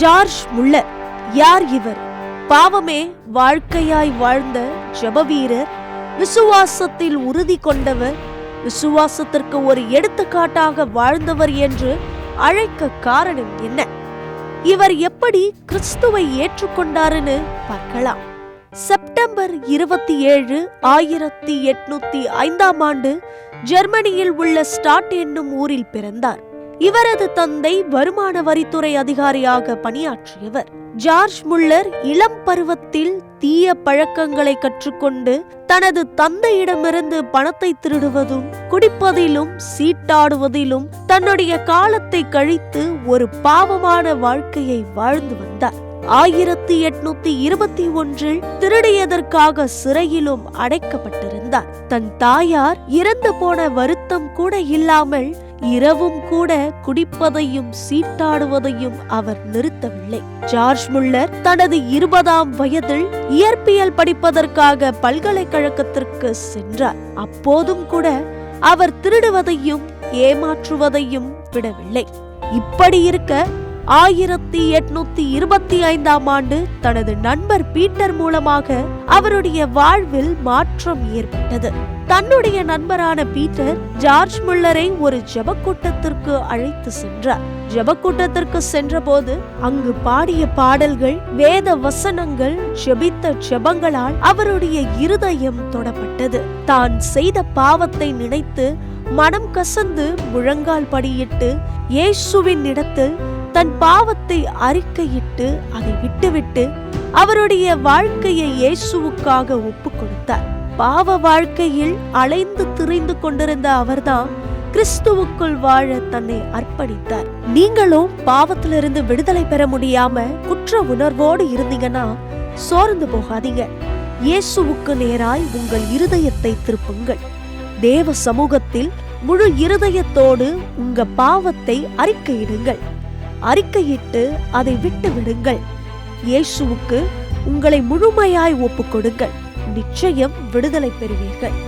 George Muller. யார் இவர்? பாவமே வாழ்க்கையாய் வாழ்ந்த ஜெபவீரர் விசுவாசத்தில் உறுதி கொண்டவர் விசுவாசத்திற்கு ஒரு எடுத்துக்காட்டாக வாழ்ந்தவர் என்று அழைக்க காரணம் என்ன? இவர் எப்படி கிறிஸ்துவை ஏற்றுக்கொண்டாருன்னு பார்க்கலாம். செப்டம்பர் இருபத்தி ஏழு ஆயிரத்தி எட்நூத்தி ஐந்தாம் ஆண்டு ஜெர்மனியில் உள்ள ஸ்டாட் என்னும் ஊரில் பிறந்தார். இவரது தந்தை வருமான வரித்துறை அதிகாரியாக பணியாற்றியவர். ஜார்ஜ் முல்லர் இளம் பருவத்தில் தீய பழக்கங்களை கற்றுக்கொண்டு தனது தந்தையிடமிருந்து பணத்தை திருடுவதும் குடிப்பதிலும் சீட்டாடுவதிலும் தன்னுடைய காலத்தை கழித்து ஒரு பாவமான வாழ்க்கையை வாழ்ந்து வந்தார். ஆயிரத்தி எட்நூத்தி இருபத்தி ஒன்றில் திருடியதற்காக சிறையிலும் அடைக்கப்பட்டிருந்தார். தன் தாயார் இறந்து போன வருத்தம் கூட இல்லாமல் இரவும் கூட குடிப்பதையும் சீட்டாடுவதையும் அவர் நிறுத்தவில்லை. ஜார்ஜ் முல்லர் தனது இருபதாம் வயதில் இயற்பியல் படிப்பதற்காக பல்கலைக்கழகத்திற்கு சென்றார். அப்போதும் கூட அவர் திருடுவதையும் ஏமாற்றுவதையும் விடவில்லை. இப்படி இருக்க ஆயிரத்தி எட்நூத்தி இருபத்தி ஐந்தாம் ஆண்டு தனது நண்பர் பீட்டர் மூலமாக அவருடைய வாழ்வில் மாற்றம் ஏற்பட்டது. தன்னுடைய நண்பரான பீட்டர் ஜார்ஜ் முல்லரை ஒரு ஜெபக்கூட்டத்திற்கு அழைத்து சென்றார். ஜெபக்கூட்டத்திற்கு சென்றபோது அங்கு பாடிய பாடல்கள் வேத வசனங்கள் ஜெபித்த ஜெபங்களால் அவருடைய இருதயம் தொடப்பட்டது. தான் செய்த பாவத்தை நினைத்து மனம் கசந்து முழங்கால் படியிட்டு இயேசுவின் இடத்தில் தன் பாவத்தை அறிக்கையிட்டு அதை விட்டுவிட்டு அவருடைய வாழ்க்கையை இயேசுவுக்காக ஒப்பு கொடுத்தார் பாவ வாழ்க்கையில் அலைந்து திரிந்து கொண்டிருந்த அவர்தான் கிறிஸ்துவுக்குள் வாழ தன்னை அர்ப்பணித்தார். நீங்களும் பாவத்திலிருந்து விடுதலை பெற முடியாம குற்ற உணர்வோடு இருந்தீங்கன்னா சோர்ந்து போகாதீங்க. இயேசுவுக்கு நேராய் உங்கள் இருதயத்தை திருப்புங்கள். தேவ சமூகத்தில் முழு இருதயத்தோடு உங்க பாவத்தை அறிக்கையிடுங்கள். அறிக்கையிட்டு அதை விட்டு விடுங்கள் இயேசுவுக்கு உங்களை முழுமையாய் ஒப்புக்கொடுங்கள். நிச்சயம் விடுதலை பெறுவீர்கள்.